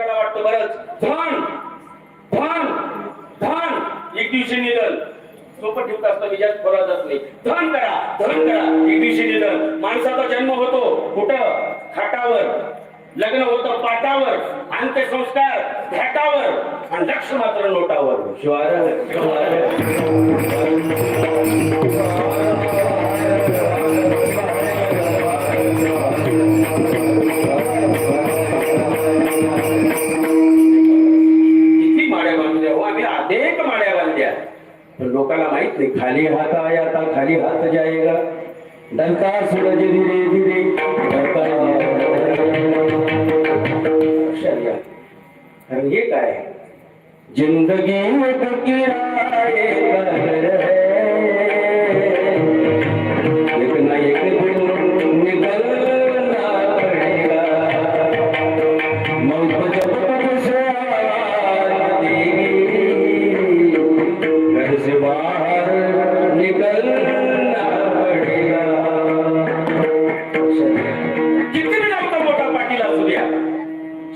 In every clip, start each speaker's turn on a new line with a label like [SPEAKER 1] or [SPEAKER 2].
[SPEAKER 1] लोकांना वाटतं बरंच धन धन धन एक दिवशी निधन. सोपं ठेवत असतं विजय खोरा जात नाही. धन करा धन करा. एक दिवशी निधन. माणसाचा जन्म होतो. कुठं? खाटावर लग्न होतं पाटावर. अंत्यसंस्कार घाटावर. आणि लक्ष मात्र नोटावर. शिवाय. लोकांना माहित नाही, खाली हात आया आता खाली हात जाएगा। डंका सूरज धीरे धीरे हे। काय ज़िंदगी निकलना पड़ेगा।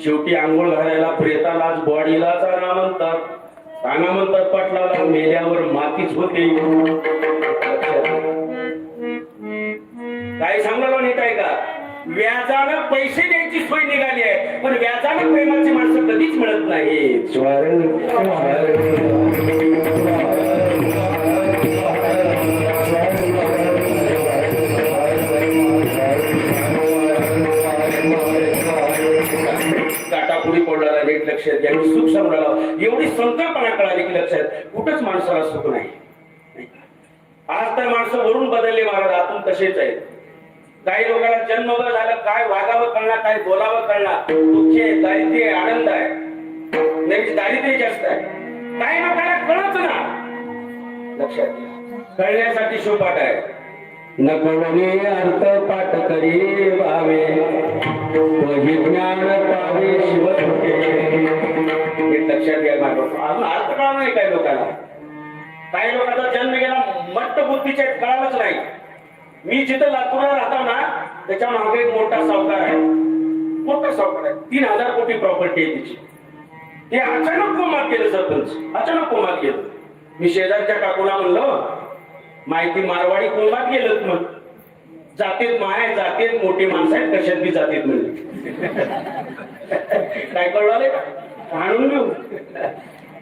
[SPEAKER 1] शेवटी आंघोळ घालायला प्रेतालाच बॉडीला आणा म्हणतात. काना म्हणतात पाटलाला मेल्यावर मातीच होते. काय सांगणार नाही आहे का? व्याजानं पैसे द्यायची सोय निघाली आहे पण व्याजानं प्रेमाची माणसं कधीच मिळत नाही काटापुडी नाही नीट लक्षात घ्या मी सुख समजावं. एवढी संकल्पना कळाली की लक्षात कुठंच माणसाला सुख नाही. आज तर माणसं वरून बदलले महाराज. आतून तसेच आहेत. काही लोकांना जन्म झाला काय वागावं कळणार काय बोलावं कळणार. दुःख आहे दारिद्र्य आहे आनंद आहे. नेहमीच दारिद्र्य जास्त आहे. काही लोकांना कळत ना लक्षात घ्या. कळण्यासाठी शोपाट आहे. नकळणे अर्थ पाठ करी भावे वही ज्ञान पावे शिव हे लक्षात घ्या अजून अर्थ कळा नाही काही लोकांना. काही लोकांचा जन्म गेला मट्ट बुद्धीचे कळालच नाही. मी जिथं लातूरला राहतो ना त्याच्यामागे एक मोठा सावकार आहे. मोठा सावकार आहे. तीन हजार कोटी प्रॉपर्टी आहे तिची. ते अचानक कोमात केलं सरपंच. अचानक कोमात केलं मी शेजारच्या काकूला म्हणलं माहिती मारवाडी कोंबात गेलं मग. जातीत माया जातीत मोठी माणसं आहेत कशात बी जातीत म्हणजे. काय कळवाले का आणून घेऊ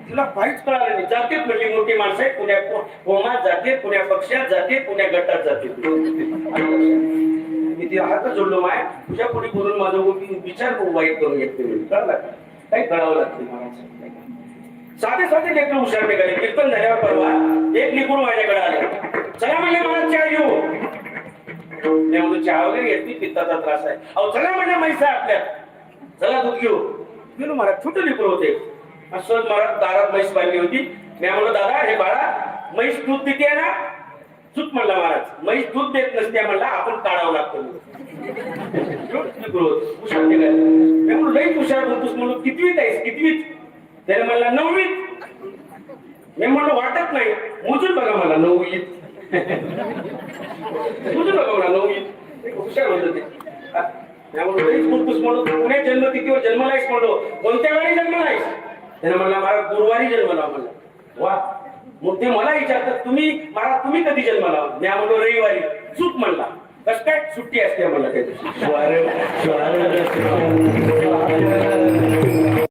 [SPEAKER 1] तुला काहीच कळालं नाही. जातीत म्हणली मोठी माणसं आहेत पुण्या कोमात जाते पुण्या पक्षात जाते पुण्या गटात जाते मी ती हात जोडलो माय. तुझ्या पुढे बोलून माझं विचार खूप वाईट करून घेतले म्हणजे कळलं काही कळावं लागते मला. साधे साधे लेकर हुशार निघाले कीर्तन झाल्यावर परवा एक निपुण माझ्याकडे आले. चला म्हणजे मला चहा घेऊ. मी चहा वगैरे घेतली पित्ताचा त्रास आहे. अहो चला म्हणजे म्हैस आपल्या चला दूध घेऊ. गेलो मला छोटे निपुण होते. असं मला दारात म्हैस बांधली होती. मी म्हणलं दादा हे बाळा म्हैस दूध देते ना? चूक म्हणला महाराज. म्हैस दूध देत नसते म्हणला आपण काढावं लागतो हुशार निघाले मी म्हणून लई हुशार बोलतोस म्हणून. कितवीत आहेस? कितवीत? त्याने म्हणला नववीत. मी म्हणलो वाटत नाही. मोजून बघा मला नववीत. मोजून बघा मला नववीत. हुशार होत ते. हा. मी म्हणलो लईच पुण्यात जन्म तिथीवर जन्मलायस म्हणलो? कोणत्या वेळी जन्मलायस? त्याने म्हणला मला गुरुवारी जन्मला म्हणला. वा. मग ते मला विचारतात तुम्ही मला तुम्ही कधी जन्मला? मी म्हणलो रविवारी. चूक म्हणला. कस काय? सुट्टी असते मला त्या दिवशी.